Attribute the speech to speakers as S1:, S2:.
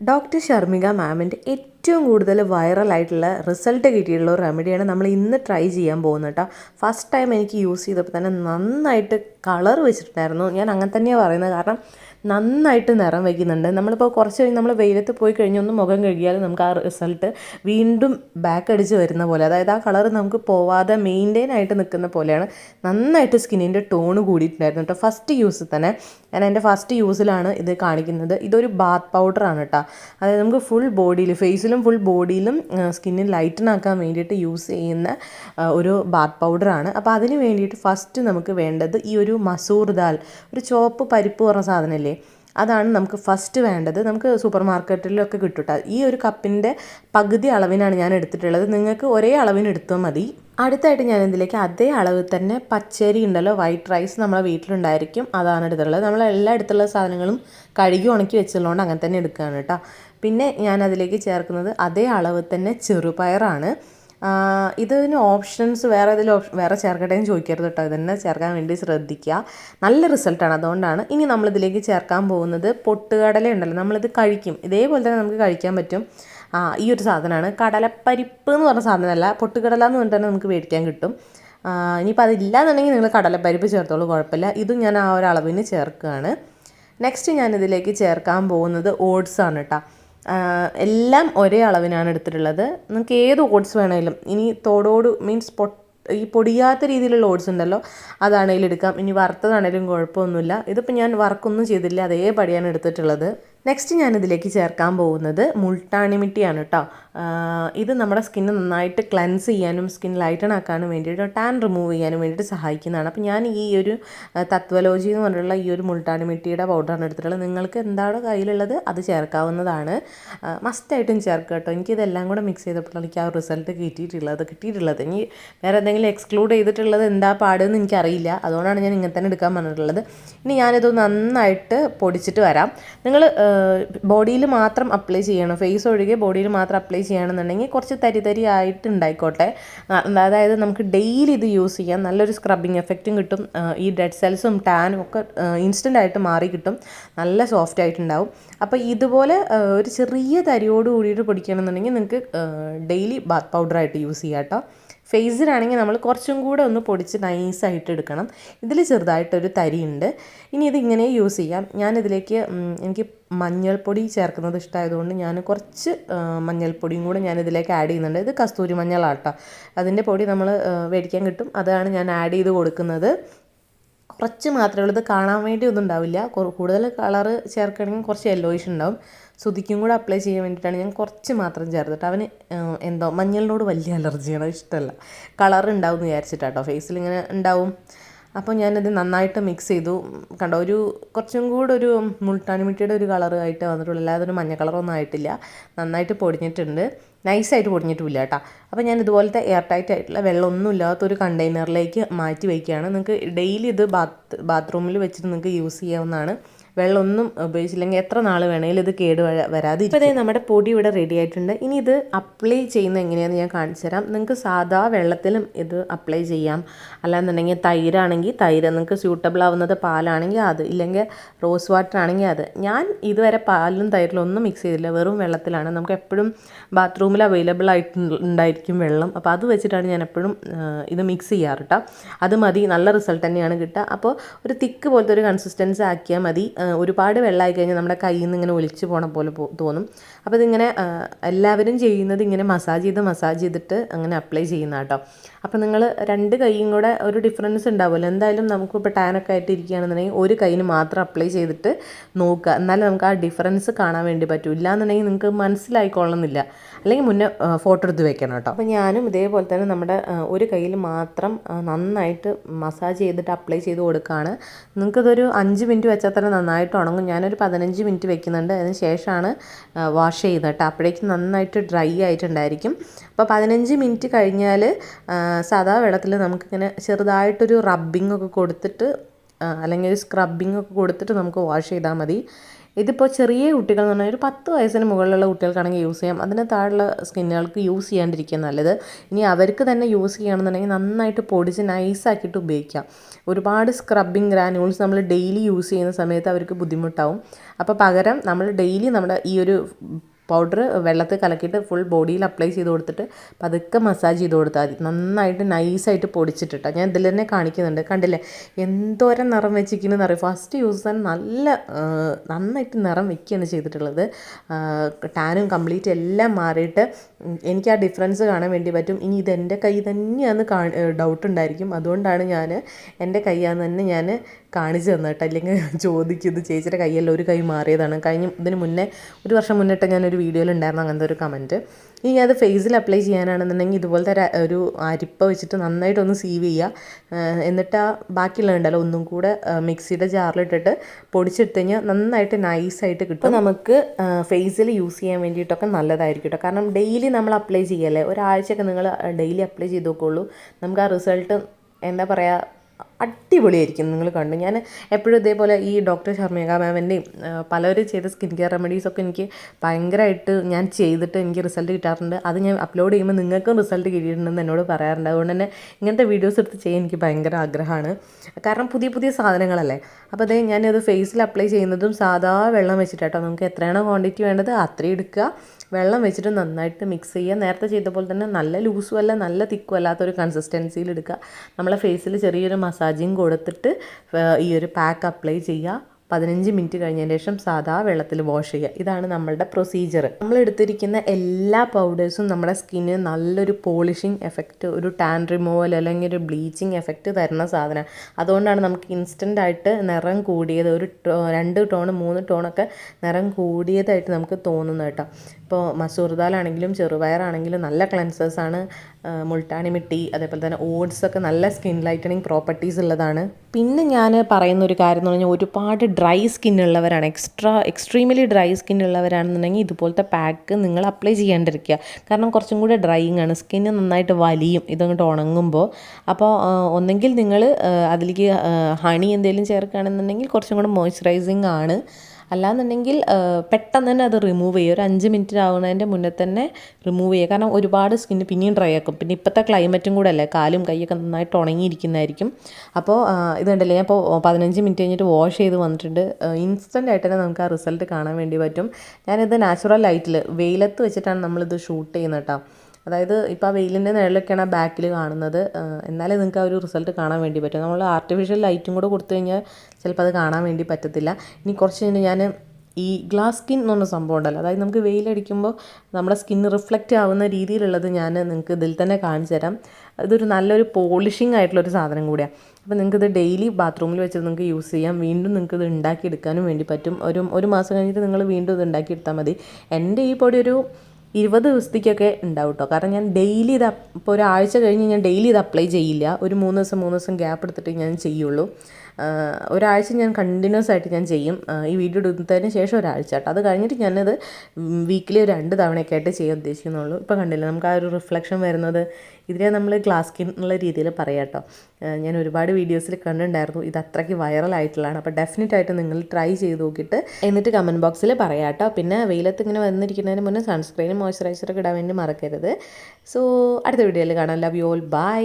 S1: Doctor ഷർമിക മാമിന്റെ ഏറ്റവും കൂടുതൽ വൈറലായിട്ടുള്ള റിസൾട്ട് കിട്ടിയിട്ടുള്ള ഒരു റെമഡിയാണ് നമ്മൾ ഇന്ന് ട്രൈ ചെയ്യാൻ പോകുന്നത് കേട്ടോ. ഫസ്റ്റ് ടൈം എനിക്ക് യൂസ് ചെയ്തപ്പോൾ തന്നെ നന്നായിട്ട് കളർ വെച്ചിട്ടുണ്ടായിരുന്നു. ഞാൻ അങ്ങനെ തന്നെയാണ് പറയുന്നത്. കാരണം നന്നായിട്ട് നിറം വയ്ക്കുന്നുണ്ട്. നമ്മളിപ്പോൾ കുറച്ച് കഴിഞ്ഞ് നമ്മൾ വെയിലത്ത് പോയി കഴിഞ്ഞ് ഒന്ന് മുഖം കഴുകിയാൽ നമുക്ക് ആ റിസൾട്ട് വീണ്ടും ബാക്ക് അടിച്ച് വരുന്ന പോലെ അതായത് ആ കളർ നമുക്ക് പോവാതെ മെയിന്റെയിൻ ആയിട്ട് നിൽക്കുന്ന പോലെയാണ്. നന്നായിട്ട് സ്കിന്നിന്റെ ടോണ് കൂടിയിട്ടുണ്ടായിരുന്നു കേട്ടോ ഫസ്റ്റ് യൂസ് തന്നെ. ഞാൻ എന്റെ ഫസ്റ്റ് യൂസിലാണ് ഇത് കാണിക്കുന്നത്. ഇതൊരു ബാത്ത് പൗഡറാണ് കേട്ടോ അതായത് നമുക്ക് ഫുൾ ബോഡിയിൽ ഫേസിലും ഫുൾ ബോഡിയിലും സ്കിന്നിൽ ലൈറ്റനാക്കാൻ വേണ്ടിയിട്ട് യൂസ് ചെയ്യുന്ന ഒരു ബാത്ത് പൗഡറാണ് അപ്പോൾ അതിന് വേണ്ടിയിട്ട് ഫസ്റ്റ് നമുക്ക് വേണ്ടത് ഈ ഒരു മസൂർ ദാൽ ഒരു ചുവപ്പ് പരിപ്പ് പറഞ്ഞ സാധനമല്ലേ അതാണ് നമുക്ക് ഫസ്റ്റ് വേണ്ടത്. നമുക്ക് സൂപ്പർ മാർക്കറ്റിലൊക്കെ കിട്ടുട്ടാ ഈ ഒരു കപ്പിന്റെ പകുതി അളവിനാണ് ഞാൻ എടുത്തിട്ടുള്ളത്. നിങ്ങൾക്ക് ഒരേ അളവിന് എടുത്താൽ മതി. അടുത്തായിട്ട് ഞാൻ ഇതിലേക്ക് അതേ അളവ് തന്നെ പച്ചരി ഉണ്ടല്ലോ വൈറ്റ് റൈസ് നമ്മളെ വീട്ടിലുണ്ടായിരിക്കും. അതാണ് എടുത്തുള്ളത് നമ്മൾ എല്ലാ അടുത്തുള്ള സാധനങ്ങളും കഴുകി ഉണക്കി വെച്ചുള്ളതുകൊണ്ട് അങ്ങനെ തന്നെ എടുക്കുകയാണ് കേട്ടോ പിന്നെ ഞാൻ അതിലേക്ക് ചേർക്കുന്നത് അതേ അളവ് തന്നെ ചെറുപയറാണ്. ഇതിന് ഓപ്ഷൻസ് വേറെ ഇതിൽ വേറെ ചേർക്കട്ടെ എന്ന് ചോദിക്കരുത് കേട്ടോ. ഇതന്നെ ചേർക്കാൻ വേണ്ടി ശ്രദ്ധിക്കുക നല്ല റിസൾട്ടാണ് അതുകൊണ്ടാണ് ഇനി നമ്മളിതിലേക്ക് ചേർക്കാൻ പോകുന്നത് പൊട്ടുകടല ഉണ്ടല്ലോ. നമ്മളിത് കഴിക്കും. ഇതേപോലെ തന്നെ നമുക്ക് കഴിക്കാൻ പറ്റും. ആ ഈ ഒരു സാധനമാണ്. കടലപ്പരിപ്പ് എന്ന് പറഞ്ഞ സാധനമല്ല. പൊട്ടുകടല എന്ന് പറഞ്ഞിട്ട് തന്നെ നമുക്ക് മേടിക്കാൻ കിട്ടും. ഇനിയിപ്പോൾ അതില്ലാന്നുണ്ടെങ്കിൽ നിങ്ങൾ കടലപ്പരിപ്പ് ചേർത്തോളൂ. കുഴപ്പമില്ല. ഇതും ഞാൻ ആ ഒരു അളവിന് ചേർക്കുകയാണ്. നെക്സ്റ്റ് ഞാനിതിലേക്ക് ചേർക്കാൻ പോകുന്നത് ഓട്സ് ആണ് കേട്ടോ. എല്ലാം ഒരേ അളവിനാണ് എടുത്തിട്ടുള്ളത്. നിങ്ങൾക്ക് ഏത് ഓട്സ് വേണമെങ്കിലും ഇനി തോടോട് മീൻസ് പൊ ഈ പൊടിയാത്ത രീതിയിലുള്ള ഓട്സ് ഉണ്ടല്ലോ അതാണെങ്കിലും എടുക്കാം. ഇനി വറുത്തതാണെങ്കിലും കുഴപ്പമൊന്നുമില്ല. ഇതിപ്പോൾ ഞാൻ വർക്കൊന്നും ചെയ്തില്ല അതേപടിയാണ് എടുത്തിട്ടുള്ളത്. നെക്സ്റ്റ് ഞാനിതിലേക്ക് ചേർക്കാൻ പോകുന്നത് മുൾട്ടാണിമിട്ടിയാണ് കേട്ടോ ഇത് നമ്മുടെ സ്കിന്ന് നന്നായിട്ട് ക്ലെൻസ് ചെയ്യാനും സ്കിൻ ലൈറ്റൺ ആക്കാനും വേണ്ടിയിട്ട് ടാൻ റിമൂവ് ചെയ്യാനും വേണ്ടിയിട്ട് സഹായിക്കുന്നതാണ്. അപ്പോൾ ഞാൻ ഈ ഒരു തത്വലോജി എന്ന് പറഞ്ഞിട്ടുള്ള ഈ ഒരു മുൾട്ടാണിമിട്ടിയുടെ പൗഡറാണ് എടുത്തിട്ടുള്ളത്. നിങ്ങൾക്ക് എന്താണോ കയ്യിലുള്ളത് അത് ചേർക്കാവുന്നതാണ്. മസ്റ്റായിട്ടും ചേർക്കുക കേട്ടോ എനിക്കിതെല്ലാം കൂടെ മിക്സ് ചെയ്തപ്പോഴാണ് എനിക്ക് ആ റിസൾട്ട് കിട്ടിയിട്ടുള്ളത് കിട്ടിയിട്ടുള്ളത്. ഇനി വേറെ എന്തെങ്കിലും എക്സ്ക്ലൂഡ് ചെയ്തിട്ടുള്ളത് എന്താ പാടെന്ന് എനിക്കറിയില്ല. അതുകൊണ്ടാണ് ഞാൻ ഇങ്ങനെ തന്നെ എടുക്കാൻ പറഞ്ഞിട്ടുള്ളത്. ഇനി ഞാനിത് നന്നായിട്ട് പൊടിച്ചിട്ട് വരാം. നിങ്ങൾ ബോഡിയിൽ മാത്രം അപ്ലൈ ചെയ്യണം. ഫേസ് ഒഴികെ ബോഡിയിൽ മാത്രം അപ്ലൈ ചെയ്യണമെന്നുണ്ടെങ്കിൽ കുറച്ച് തരി തരി ആയിട്ട് ഉണ്ടായിക്കോട്ടെ അതായത് നമുക്ക് ഡെയിലി ഇത് യൂസ് ചെയ്യാം. നല്ലൊരു സ്ക്രബിങ് എഫക്റ്റും കിട്ടും. ഈ ഡെഡ് സെൽസും ടാനും ഒക്കെ ഇൻസ്റ്റന്റ് ആയിട്ട് മാറി കിട്ടും. നല്ല സോഫ്റ്റ് ആയിട്ടുണ്ടാവും. അപ്പോൾ ഇതുപോലെ ഒരു ചെറിയ തരിയോട് കൂടിയിട്ട് പൊടിക്കണമെന്നുണ്ടെങ്കിൽ നിങ്ങൾക്ക് ഡെയിലി ബാത്ത് പൗഡറായിട്ട് യൂസ് ചെയ്യാം കേട്ടോ ഫേസിലാണെങ്കിൽ നമ്മൾ കുറച്ചും കൂടെ ഒന്ന് പൊടിച്ച് നൈസായിട്ട് എടുക്കണം. ഇതിൽ ചെറുതായിട്ടൊരു തരിയുണ്ട്. ഇനി ഇത് ഇങ്ങനെ യൂസ് ചെയ്യാം. ഞാനിതിലേക്ക് എനിക്ക് മഞ്ഞൾപ്പൊടി ചേർക്കുന്നത് ഇഷ്ടമായതുകൊണ്ട് ഞാൻ കുറച്ച് മഞ്ഞൾപ്പൊടിയും കൂടെ ഞാൻ ഇതിലേക്ക് ആഡ് ചെയ്യുന്നുണ്ട്. ഇത് കസ്തൂരി മഞ്ഞളാട്ടോ. അതിന്റെ പൊടി നമ്മൾ മേടിക്കാൻ കിട്ടും. അതാണ് ഞാൻ ആഡ് ചെയ്ത് കൊടുക്കുന്നത്. കുറച്ച് മാത്രമേ ഉള്ളൂ. ഇത് കാണാൻ വേണ്ടി ഒന്നും ഉണ്ടാവില്ല. കൂടുതൽ കളറ് ചേർക്കണമെങ്കിൽ കുറച്ച് യെല്ലോയിഷ് ഉണ്ടാവും. സുതിക്കും കൂടെ അപ്ലൈ ചെയ്യാൻ വേണ്ടിയിട്ടാണ് ഞാൻ കുറച്ച് മാത്രം ചേർത്തിട്ട്. അവന് എന്തോ മഞ്ഞളിനോട് വലിയ അലർജിയാണ്. ഇഷ്ടമല്ല കളർ ഉണ്ടാവും എന്ന് വിചാരിച്ചിട്ടാട്ടോ ഫേസിൽ ഇങ്ങനെ ഉണ്ടാവും. അപ്പോൾ ഞാനത് നന്നായിട്ട് മിക്സ് ചെയ്തു. കണ്ടോ ഒരു കുറച്ചും കൂടെ ഒരു മുൾട്ടാനിമിട്ടിയുടെ ഒരു കളർ ആയിട്ട് വന്നിട്ടുള്ളൂ. അല്ലാതെ ഒരു മഞ്ഞ കളറൊന്നും ആയിട്ടില്ല. നന്നായിട്ട് പൊടിഞ്ഞിട്ടുണ്ട്. നൈസായിട്ട് പൊടിഞ്ഞിട്ടില്ല കേട്ടോ. അപ്പോൾ ഞാൻ ഇതുപോലത്തെ എയർ ടൈറ്റ് ആയിട്ടുള്ള വെള്ളമൊന്നും ഇല്ലാത്തൊരു കണ്ടെയ്നറിലേക്ക് മാറ്റി വയ്ക്കുകയാണ്. നിങ്ങൾക്ക് ഡെയിലി ഇത് ബാത്ത് ബാത്റൂമിൽ വെച്ചിട്ട് നിങ്ങൾക്ക് യൂസ് ചെയ്യാവുന്നതാണ്. വെള്ളമൊന്നും ഉപയോഗിച്ചില്ലെങ്കിൽ എത്ര നാൾ വേണമെങ്കിലും ഇത് കേട് വരാതെ ഇപ്പോൾ അതായത് നമ്മുടെ പൊടി ഇവിടെ റെഡി ആയിട്ടുണ്ട്. ഇനി ഇത് അപ്ലൈ ചെയ്യുന്നത് എങ്ങനെയാണെന്ന് ഞാൻ കാണിച്ചു തരാം. നിങ്ങൾക്ക് സാധാ വെള്ളത്തിലും ഇത് അപ്ലൈ ചെയ്യാം. അല്ലാന്നുണ്ടെങ്കിൽ തൈരാണെങ്കിൽ തൈര് നിങ്ങൾക്ക് സ്യൂട്ടബിൾ ആവുന്നത് പാലാണെങ്കിൽ അത് ഇല്ലെങ്കിൽ റോസ് വാട്ടർ ആണെങ്കിൽ അത്. ഞാൻ ഇതുവരെ പാലിലും തൈരിലും ഒന്നും മിക്സ് ചെയ്തില്ല വെറും വെള്ളത്തിലാണ്. നമുക്ക് എപ്പോഴും ബാത്റൂമിൽ അവൈലബിൾ ആയിട്ടുണ്ടായിരിക്കും വെള്ളം. അപ്പോൾ അത് വെച്ചിട്ടാണ് ഞാൻ എപ്പോഴും ഇത് മിക്സ് ചെയ്യാറ് കേട്ടോ അത് മതി. നല്ല റിസൾട്ട് തന്നെയാണ് കിട്ടുക. അപ്പോൾ ഒരു തിക്ക് പോലത്തെ ഒരു കൺസിസ്റ്റൻസി ആക്കിയാൽ മതി. ഒരുപാട് വെള്ളമായി കഴിഞ്ഞാൽ നമ്മുടെ കയ്യിൽ നിന്ന് ഇങ്ങനെ ഒലിച്ചു പോണ പോലെ തോന്നും. അപ്പോൾ ഇതിങ്ങനെ എല്ലാവരും ചെയ്യുന്നത് ഇങ്ങനെ മസാജ് ചെയ്ത് മസാജ് ചെയ്തിട്ട് അങ്ങനെ അപ്ലൈ ചെയ്യുന്ന കേട്ടോ. അപ്പോൾ നിങ്ങൾ രണ്ട് കൈയും കൂടെ ഒരു ഡിഫറൻസ് ഉണ്ടാവുമല്ലോ. എന്തായാലും നമുക്ക് നമുക്കിപ്പോൾ ടാനൊക്കെ ആയിട്ട് ഇരിക്കുകയാണെന്നുണ്ടെങ്കിൽ ഒരു കൈയിന് മാത്രം അപ്ലൈ ചെയ്തിട്ട് നോക്കുക. എന്നാലും നമുക്ക് ആ ഡിഫറൻസ് കാണാൻ വേണ്ടി പറ്റും. ഇല്ലാന്നുണ്ടെങ്കിൽ നിങ്ങൾക്ക് മനസ്സിലായിക്കൊള്ളുന്നില്ല അല്ലെങ്കിൽ മുന്നേ ഫോട്ടോ എടുത്ത് വെക്കണം കേട്ടോ. അപ്പോൾ ഞാനും ഇതേപോലെ തന്നെ നമ്മുടെ ഒരു കയ്യിൽ മാത്രം നന്നായിട്ട് മസാജ് ചെയ്തിട്ട് അപ്ലൈ ചെയ്ത് കൊടുക്കുകയാണ്. നിങ്ങൾക്കിതൊരു അഞ്ച് മിനിറ്റ് വെച്ചാൽ തന്നെ നന്നായിട്ട് ഉണങ്ങും. ഞാനൊരു പതിനഞ്ച് മിനിറ്റ് വെക്കുന്നുണ്ട്. അതിന് ശേഷമാണ് വാഷ് ചെയ്യുന്നത് കേട്ടോ. അപ്പോഴേക്കും നന്നായിട്ട് ഡ്രൈ ആയിട്ടുണ്ടായിരിക്കും. അപ്പോൾ പതിനഞ്ച് മിനിറ്റ് കഴിഞ്ഞാൽ സാധാ വെള്ളത്തിൽ നമുക്കിങ്ങനെ ചെറുതായിട്ടൊരു റബ്ബിംഗ് ഒക്കെ കൊടുത്തിട്ട് അല്ലെങ്കിൽ ഒരു സ്ക്രബിംഗ് ഒക്കെ കൊടുത്തിട്ട് നമുക്ക് വാഷ് ചെയ്താൽ മതി. ഇതിപ്പോൾ ചെറിയ കുട്ടികൾ എന്ന് പറഞ്ഞാൽ ഒരു പത്ത് വയസ്സിന് മുകളിലുള്ള കുട്ടികൾക്കാണെങ്കിൽ യൂസ് ചെയ്യാം. അതിന് താഴെയുള്ള സ്കിന്നുകൾക്ക് യൂസ് ചെയ്യാണ്ടിരിക്കുക നല്ലത്. ഇനി അവർക്ക് തന്നെ യൂസ് ചെയ്യണമെന്നുണ്ടെങ്കിൽ നന്നായിട്ട് പൊടിച്ച് നൈസാക്കിയിട്ട് ഉപയോഗിക്കാം. ഒരുപാട് സ്ക്രബിങ് ഗ്രാനുൾസ് നമ്മൾ ഡെയിലി യൂസ് ചെയ്യുന്ന സമയത്ത് അവർക്ക് ബുദ്ധിമുട്ടാവും. അപ്പോൾ പകരം നമ്മൾ ഡെയിലി നമ്മുടെ ഈ ഒരു പൗഡർ വെള്ളത്തിൽ കലക്കിയിട്ട് ഫുൾ ബോഡിയിൽ അപ്ലൈ ചെയ്ത് കൊടുത്തിട്ട് പതുക്കെ മസാജ് ചെയ്ത് കൊടുത്താൽ മതി. നന്നായിട്ട് നൈസായിട്ട് പൊടിച്ചിട്ടിട്ടാ. ഞാൻ ഇതിൽ തന്നെ കാണിക്കുന്നുണ്ട്. കണ്ടില്ലേ? എന്തോരം നിറം വെച്ചിരിക്കുന്നതെന്ന് അറിയാം? ഫസ്റ്റ് യൂസ് തന്നെ നല്ല നന്നായിട്ട് നിറം വെക്കുകയാണ് ചെയ്തിട്ടുള്ളത്. ടാനും കംപ്ലീറ്റ് എല്ലാം മാറിയിട്ട് എനിക്ക് ആ ഡിഫറൻസ് കാണാൻ വേണ്ടി പറ്റും. ഇനി ഇത് എന്റെ കൈ തന്നെയാണെന്ന് കാ ഡൗട്ട് ഉണ്ടായിരിക്കും. അതുകൊണ്ടാണ് ഞാൻ എന്റെ കൈയാന്ന് തന്നെ ഞാൻ കാണിച്ചു തന്നിട്ട് അല്ലെങ്കിൽ ചോദിക്കും ഇത് ചേച്ചിയുടെ കൈയല്ല ഒരു കൈ മാറിയതാണ്. കഴിഞ്ഞ ഇതിന് മുന്നേ ഒരു വർഷം മുന്നിട്ട് ഞാനൊരു വീഡിയോയിൽ ഉണ്ടായിരുന്നു അങ്ങനത്തെ ഒരു കമന്റ് ഇനി അത് ഫേസിൽ അപ്ലൈ ചെയ്യാനാണെന്നുണ്ടെങ്കിൽ ഇതുപോലത്തെ ഒരു- ഒരു അരിപ്പ വെച്ചിട്ട് നന്നായിട്ടൊന്ന് സീവ് ചെയ്യുക. എന്നിട്ട് ആ ബാക്കിയുള്ള ഉണ്ടല്ലോ ഒന്നും കൂടെ മിക്സിയുടെ ജാറിലിട്ടിട്ട് പൊടിച്ചെടുത്ത് കഴിഞ്ഞാൽ നന്നായിട്ട് നൈസായിട്ട് കിട്ടും. നമുക്ക് ഫേസിൽ യൂസ് ചെയ്യാൻ വേണ്ടിയിട്ടൊക്കെ നല്ലതായിരിക്കും കേട്ടോ കാരണം ഡെയിലി നമ്മൾ അപ്ലൈ ചെയ്യല്ലേ? ഒരാഴ്ചയൊക്കെ നിങ്ങൾ ഡെയിലി അപ്ലൈ ചെയ്ത് നോക്കുള്ളൂ. നമുക്ക് ആ റിസൾട്ട് എന്താ പറയുക അടിപൊളിയായിരിക്കും നിങ്ങൾ കണ്ടു. ഞാൻ എപ്പോഴും ഇതേപോലെ ഈ ഡോക്ടർ ഷർമിക മാമിന്റെയും പലരും ചെയ്ത സ്കിൻ കെയർ റെമഡീസൊക്കെ എനിക്ക് ഭയങ്കരമായിട്ട് ഞാൻ ചെയ്തിട്ട് എനിക്ക് റിസൾട്ട് കിട്ടാറുണ്ട്. അത് ഞാൻ അപ്ലോഡ് ചെയ്യുമ്പോൾ നിങ്ങൾക്കും റിസൾട്ട് കിട്ടിയിട്ടുണ്ടെന്ന് എന്നോട് പറയാറുണ്ട്. അതുകൊണ്ട് തന്നെ ഇങ്ങനത്തെ വീഡിയോസ് എടുത്ത് ചെയ്യാൻ എനിക്ക് ഭയങ്കര ആഗ്രഹമാണ്. കാരണം പുതിയ പുതിയ സാധനങ്ങളല്ലേ? അപ്പോൾ അതേ ഞാനത് ഫേസിൽ അപ്ലൈ ചെയ്യുന്നതും സാധാ വെള്ളം വെച്ചിട്ടാട്ടോ നമുക്ക് എത്രയാണോ ക്വാണ്ടിറ്റി വേണ്ടത് അത്രയും എടുക്കുക. വെള്ളം വെച്ചിട്ട് നന്നായിട്ട് മിക്സ് ചെയ്യുക. നേരത്തെ ചെയ്ത പോലെ തന്നെ നല്ല ലൂസും അല്ല നല്ല തിക്കും അല്ലാത്തൊരു കൺസിസ്റ്റൻസിയിൽ എടുക്കുക. നമ്മളെ ഫേസിൽ ചെറിയൊരു മസാജിങ് കൊടുത്തിട്ട് ഈ ഒരു പാക്ക് അപ്ലൈ ചെയ്യുക. പതിനഞ്ച് മിനിറ്റ് കഴിഞ്ഞതിന് ശേഷം സാധാ വെള്ളത്തിൽ വാഷ് ചെയ്യുക. ഇതാണ് നമ്മളുടെ പ്രൊസീജിയർ നമ്മൾ എടുത്തിരിക്കുന്ന എല്ലാ പൗഡേഴ്സും നമ്മുടെ സ്കിന്നിന് നല്ലൊരു പോളിഷിങ് എഫക്റ്റ് ഒരു ടാൻ റിമൂവൽ അല്ലെങ്കിൽ ഒരു ബ്ലീച്ചിങ് എഫക്റ്റ് തരുന്ന സാധനം അതുകൊണ്ടാണ് നമുക്ക് ഇൻസ്റ്റന്റ് ആയിട്ട് നിറം കൂടിയത് ഒരു രണ്ട് ടോൺ മൂന്ന് ടോണൊക്കെ നിറം കൂടിയതായിട്ട് നമുക്ക് തോന്നുന്നത് കേട്ടോ. ഇപ്പോൾ മസൂർ ദാലാണെങ്കിലും ചെറുപയറാണെങ്കിലും നല്ല ക്ലെൻസേഴ്സ് ആ, അതേപോലെ തന്നെ ഓട്സ് ഒക്കെ നല്ല സ്കിൻ ലൈറ്റനിങ് പ്രോപ്പർട്ടീസ് ഉള്ളതാണ്. പിന്നെ ഞാൻ പറയുന്ന ഒരു കാര്യം എന്ന് പറഞ്ഞാൽ ഒരുപാട് ഡ്രൈ സ്കിൻ ഉള്ളവരാണ്. എക്സ്ട്രാ എക്സ്ട്രീമലി ഡ്രൈ സ്കിൻ ഉള്ളവരാണെന്നുണ്ടെങ്കിൽ ഇതുപോലത്തെ പാക്ക് നിങ്ങൾ അപ്ലൈ ചെയ്യാണ്ടിരിക്കുക. കാരണം കുറച്ചും കൂടെ ഡ്രൈയിങ് ആണ്. സ്കിന്ന് നന്നായിട്ട് വലിയും ഇതങ്ങോട്ട് ഉണങ്ങുമ്പോൾ. അപ്പോൾ ഒന്നെങ്കിൽ നിങ്ങൾ അതിലേക്ക് ഹണി എന്തെങ്കിലും ചേർക്കുകയാണെന്നുണ്ടെങ്കിൽ കുറച്ചും കൂടെ മോയ്സ്ചറൈസിങ് ആണ്. അല്ലാന്നുണ്ടെങ്കിൽ പെട്ടെന്ന് തന്നെ അത് റിമൂവ് ചെയ്യുക ഒരു അഞ്ച് മിനിറ്റ് ആവുന്നതിന്റെ മുന്നേ തന്നെ റിമൂവ് ചെയ്യുക. കാരണം ഒരുപാട് സ്കിന്ന് പിന്നെയും ഡ്രൈ ആക്കും. പിന്നെ ഇപ്പോഴത്തെ ക്ലൈമറ്റും കൂടെ അല്ലേ? കാലും കൈയൊക്കെ നന്നായിട്ട് ഉണങ്ങിയിരിക്കുന്നതായിരിക്കും. അപ്പോൾ ഇതുണ്ടല്ലേ? ഞാൻ ഇപ്പോൾ പതിനഞ്ച് മിനിറ്റ് കഴിഞ്ഞിട്ട് വാഷ് ചെയ്ത് വന്നിട്ടുണ്ട്. ഇൻസ്റ്റന്റ് ആയിട്ട് തന്നെ നമുക്ക് ആ റിസൾട്ട് കാണാൻ വേണ്ടി പറ്റും. ഞാനിത് നാച്ചുറൽ ലൈറ്റിൽ വെയിലത്ത് വെച്ചിട്ടാണ് നമ്മളിത് ഷൂട്ട് ചെയ്യുന്നത് കേട്ടോ. അതായത് ഇപ്പോൾ ആ വെയിലിന്റെ നിഴലൊക്കെയാണ് ആ ബാക്കിൽ കാണുന്നത്. എന്നാലേ നിങ്ങൾക്ക് ആ ഒരു റിസൾട്ട് കാണാൻ വേണ്ടി പറ്റും. നമ്മൾ ആർട്ടിഫിഷ്യൽ ലൈറ്റും കൂടെ കൊടുത്തു കഴിഞ്ഞാൽ ചിലപ്പോൾ അത് കാണാൻ വേണ്ടി പറ്റത്തില്ല. ഇനി കുറച്ച് കഴിഞ്ഞ് ഞാൻ ഈ ഗ്ലാസ് സ്കിൻ എന്ന് പറഞ്ഞ സംഭവം ഉണ്ടല്ലോ. അതായത് നമുക്ക് വെയിലടിക്കുമ്പോൾ നമ്മുടെ സ്കിന്ന് റിഫ്ലക്റ്റ് ആവുന്ന രീതിയിലുള്ളത് ഞാൻ നിങ്ങൾക്ക് ഇതിൽ തന്നെ കാണിച്ചു തരാം. ഇതൊരു നല്ലൊരു പോളിഷിംഗ് ആയിട്ടുള്ളൊരു സാധനം കൂടിയാണ് അപ്പോൾ നിങ്ങൾക്കിത് ഡെയിലി ബാത്റൂമിൽ വെച്ച് നിങ്ങൾക്ക് യൂസ് ചെയ്യാം. വീണ്ടും നിങ്ങൾക്ക് ഇത് ഉണ്ടാക്കിയെടുക്കാനും വേണ്ടി പറ്റും. ഒരു ഒരു മാസം കഴിഞ്ഞിട്ട് നിങ്ങൾ വീണ്ടും ഇത് ഉണ്ടാക്കിയെടുത്താൽ മതി. എന്റെ ഈ പൊടി ഒരു ഇരുപത് ദിവസത്തേക്കൊക്കെ ഉണ്ടാവും കേട്ടോ കാരണം ഞാൻ ഡെയിലി ഇത് ഇപ്പോൾ ഒരാഴ്ച കഴിഞ്ഞ് ഞാൻ ഡെയിലി ഇത് അപ്ലൈ ചെയ്യില്ല. ഒരു മൂന്ന് ദിവസം മൂന്ന് ദിവസം ഗ്യാപ്പ് എടുത്തിട്ട് ഞാൻ ചെയ്യുള്ളൂ. ഒരാഴ്ച ഞാൻ കണ്ടിന്യൂസ് ആയിട്ട് ഞാൻ ചെയ്യും. ഈ വീഡിയോ എടുത്തതിന് ശേഷം ഒരാഴ്ച കേട്ടോ അത് കഴിഞ്ഞിട്ട് ഞാനത് വീക്കിലി ഒരു രണ്ട് തവണയൊക്കെ ആയിട്ട് ചെയ്യാൻ ഉദ്ദേശിക്കുന്നുള്ളൂ. ഇപ്പോൾ കണ്ടില്ലേ നമുക്ക് ആ ഒരു റിഫ്ലക്ഷൻ വരുന്നത് ഇതിനെ നമ്മൾ ഗ്ലാസ് സ്കിൻ എന്നുള്ള രീതിയിൽ പറയാം കേട്ടോ. ഞാൻ ഒരുപാട് വീഡിയോസിൽ കണ്ടിട്ടുണ്ടായിരുന്നു. ഇത് അത്രയ്ക്ക് വൈറലായിട്ടുള്ളതാണ് അപ്പോൾ ഡെഫിനറ്റ് ആയിട്ട് നിങ്ങൾ ട്രൈ ചെയ്ത് നോക്കിയിട്ട് എന്നിട്ട് കമന്റ് ബോക്സിൽ പറയാം കേട്ടോ. പിന്നെ വെയിലത്ത് ഇങ്ങനെ വന്നിരിക്കുന്നതിന് മുന്നേ സൺസ്ക്രീനും മോയ്സ്ചറൈസറൊക്കെ ഇടാൻ വേണ്ടി മറക്കരുത്. സോ അടുത്ത വീഡിയോയിൽ കാണാം. Love you all by